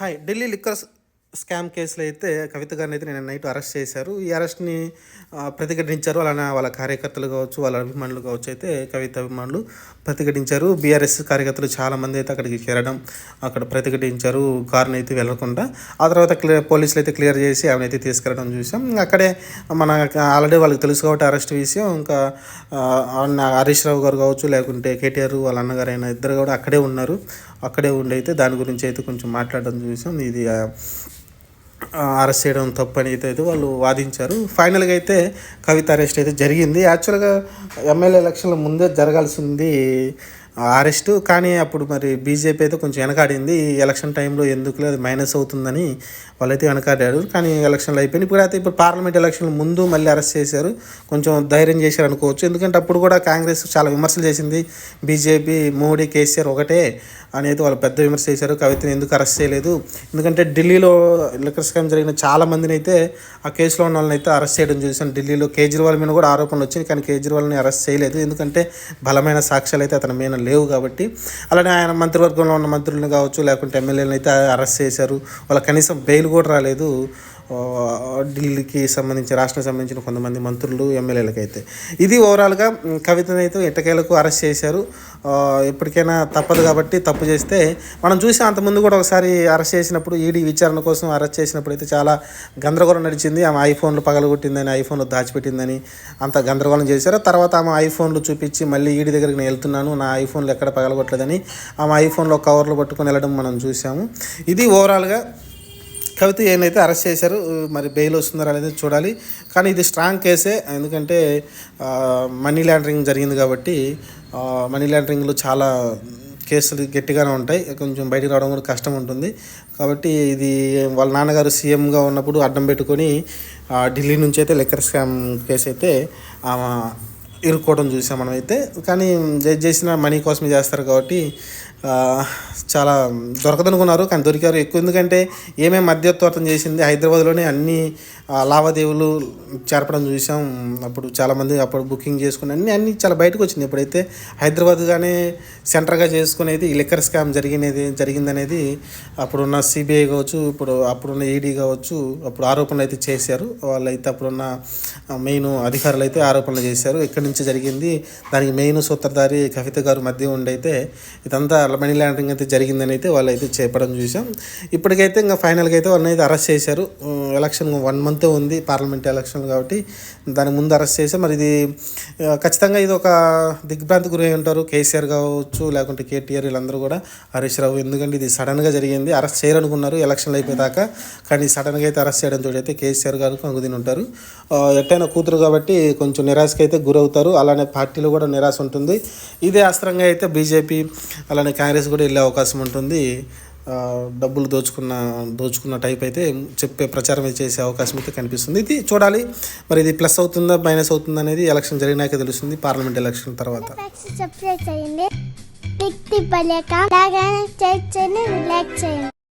Hi Delhi liquor scam కేసులో అయితే కవిత గారిని అయితే నేను నైట్ అరెస్ట్ చేశారు. ఈ అరెస్ట్ని ప్రతిఘటించారు. అలానే వాళ్ళ కార్యకర్తలు కావచ్చు వాళ్ళ అభిమానులు కావచ్చు అయితే కవిత అభిమానులు ప్రతిఘటించారు. బీఆర్ఎస్ కార్యకర్తలు చాలామంది అయితే అక్కడికి చేరడం అక్కడ ప్రతిఘటించారు. కారుని అయితే వెళ్ళకుండా ఆ తర్వాత క్లియర్ పోలీసులు అయితే క్లియర్ చేసి ఆమెనైతే అయితే తీసుకెళ్ళడం చూసాం. అక్కడే మన ఆల్రెడీ వాళ్ళకి తెలుసు కాబట్టి అరెస్ట్ విషయం. ఇంకా ఆ, హరీష్ రావు గారు కావచ్చు లేకుంటే కేటీఆర్ వాళ్ళ అన్నగారు అయిన ఇద్దరు కూడా అక్కడే ఉన్నారు. అక్కడే ఉండి అయితే దాని గురించి అయితే కొంచెం మాట్లాడడం చూసాం. ఇది అరెస్ట్ చేయడం తప్పని అయితే అయితే వాళ్ళు వాదించారు. ఫైనల్గా అయితే కవిత అరెస్ట్ అయితే జరిగింది. యాక్చువల్గా ఎమ్మెల్యే ఎలక్షన్ల ముందే జరగాల్సింది అరెస్ట్ కానీ అప్పుడు మరి బీజేపీ అయితే కొంచెం వెనకాడింది. ఎలక్షన్ టైంలో ఎందుకు అది మైనస్ అవుతుందని వాళ్ళైతే వెనకాడారు. కానీ ఎలక్షన్లు అయిపోయినాయి. ఇప్పుడు అయితే ఇప్పుడు పార్లమెంట్ ఎలక్షన్ల ముందు మళ్ళీ అరెస్ట్ చేశారు. కొంచెం ధైర్యం చేశారు అనుకోవచ్చు. ఎందుకంటే అప్పుడు కూడా కాంగ్రెస్ చాలా విమర్శలు చేసింది. బీజేపీ మోడీ కేసీఆర్ ఒకటే అనేది వాళ్ళు పెద్ద విమర్శ చేశారు. కవితని ఎందుకు అరెస్ట్ చేయలేదు? ఎందుకంటే ఢిల్లీలో లిక్కర్ స్కామ్ జరిగిన చాలా మందిని అయితే ఆ కేసులో ఉన్న వాళ్ళని అయితే అరెస్ట్ చేయడం చూసాను ఢిల్లీలో కేజ్రీవాల్ మీద కూడా ఆరోపణలు వచ్చినాయి. కానీ కేజ్రీవాల్ని అరెస్ట్ చేయలేదు. ఎందుకంటే బలమైన సాక్ష్యాలు అయితే అతని మీద లేవు కాబట్టి అలానే ఆయన మంత్రివర్గంలో ఉన్న మంత్రులను కావచ్చు లేకుంటే ఎమ్మెల్యేలను అయితే అరెస్ట్ చేశారు. వాళ్ళ కనీసం బెయిల్ కూడా రాలేదు. ఢిల్లీకి సంబంధించి రాష్ట్రం సంబంధించిన కొంతమంది మంత్రులు ఎమ్మెల్యేలకు అయితే ఇది ఓవరాల్గా కవితనైతే కవితను అయితే ఎట్టకేలకు అరెస్ట్ చేశారు. ఎప్పటికైనా తప్పదు కాబట్టి తప్పు చేస్తే మనం చూసి అంతకుముందు కూడా ఒకసారి అరెస్ట్ చేసినప్పుడు ఈడీ విచారణ కోసం అరెస్ట్ చేసినప్పుడు అయితే చాలా గందరగోళం నడిచింది. ఆమె ఐఫోన్లు పగలగొట్టిందని ఐఫోన్లు దాచిపెట్టిందని అంత గందరగోళం చేశారు. తర్వాత ఆమె ఐఫోన్లు చూపించి మళ్ళీ ఈడీ దగ్గరికి నేను వెళ్తున్నాను నా ఐఫోన్లు ఎక్కడ పగలగొట్టలేదని ఆమె ఐఫోన్లో కవర్లు పట్టుకొని వెళ్ళడం మనం చూసాము ఇది ఓవరాల్గా కవిత ఏనైతే అరెస్ట్ చేశారు మరి బెయిల్ వస్తుందో అనేది చూడాలి. కానీ ఇది స్ట్రాంగ్ కేసే ఎందుకంటే మనీ లాండరింగ్ జరిగింది కాబట్టి మనీ లాండరింగ్లో చాలా కేసులు గట్టిగానే ఉంటాయి. కొంచెం బయటికి రావడం కూడా కష్టం ఉంటుంది. కాబట్టి ఇది వాళ్ళ నాన్నగారు సీఎంగా ఉన్నప్పుడు అడ్డం పెట్టుకొని ఢిల్లీ నుంచి అయితే లెక్కర్ స్కామ్ కేసు అయితే ఇరుక్కోవడం చూసాం మనం అయితే కానీ జడ్జ్ చేసిన మనీ కోసమే చేస్తారు కాబట్టి చాలా దొరకదనుకున్నారు కానీ దొరికారు ఎక్కువ. ఎందుకంటే ఏమేమి మధ్యత్వం చేసింది హైదరాబాద్లోనే అన్ని లావాదేవీలు చేరపడం చూసాం. అప్పుడు చాలామంది అప్పుడు బుకింగ్ చేసుకుని అన్ని అన్ని చాలా బయటకు వచ్చింది. ఎప్పుడైతే హైదరాబాద్గానే సెంటర్గా చేసుకునేది ఈ లిక్కర్ స్కామ్ జరిగినది జరిగిందనేది అప్పుడున్న సిబిఐ కావచ్చు ఇప్పుడు అప్పుడున్న ఈడీ కావచ్చు అప్పుడు ఆరోపణలు అయితే చేశారు. వాళ్ళైతే అప్పుడున్న మెయిన్ అధికారులు అయితే ఆరోపణలు చేశారు. ఎక్కడి నుంచి జరిగింది దానికి మెయిన్ సూత్రధారి కవిత గారు మధ్య ఉండి అయితే ఇదంతా మనీ లాండరింగ్ అయితే జరిగిందని అయితే వాళ్ళు అయితే చెప్పడం చూసాం ఇప్పటికైతే ఇంకా ఫైనల్గా అయితే వాళ్ళని అయితే అరెస్ట్ చేశారు. ఎలక్షన్ వన్ మంత్ ఉంది పార్లమెంట్ ఎలక్షన్ కాబట్టి దాని ముందు అరెస్ట్ చేశాం మరి ఇది ఖచ్చితంగా ఇది ఒక దిగ్భ్రాంతి గురై ఉంటారు. కేసీఆర్ కావచ్చు లేకుంటే కేటీఆర్ వీళ్ళందరూ కూడా హరీష్ రావు. ఎందుకంటే ఇది సడన్గా జరిగింది. అరెస్ట్ చేయాలనుకున్నారు ఎలక్షన్లు అయిపోయాక కానీ సడన్గా అయితే అరెస్ట్ చేయడం తోటి అయితే కేసీఆర్ గారు కంగుదిని ఉంటారు. ఎట్టైనా కూతురు కాబట్టి కొంచెం నిరాశకి అయితే గురవుతారు. అలానే పార్టీలో కూడా నిరాశ ఉంటుంది. ఇదే అస్త్రంగా అయితే బీజేపీ అలానే కాంగ్రెస్ కూడా వెళ్ళే అవకాశం ఉంటుంది. డబ్బులు దోచుకున్న దోచుకున్న టైప్ అయితే చెప్పే ప్రచారం చేసే అవకాశం అయితే కనిపిస్తుంది. ఇది చూడాలి. మరి ఇది ప్లస్ అవుతుందా మైనస్ అవుతుందా అనేది ఎలక్షన్ జరిగినాక తెలుస్తుంది. పార్లమెంట్ ఎలక్షన్ తర్వాత. సబ్స్క్రైబ్ చేయండి.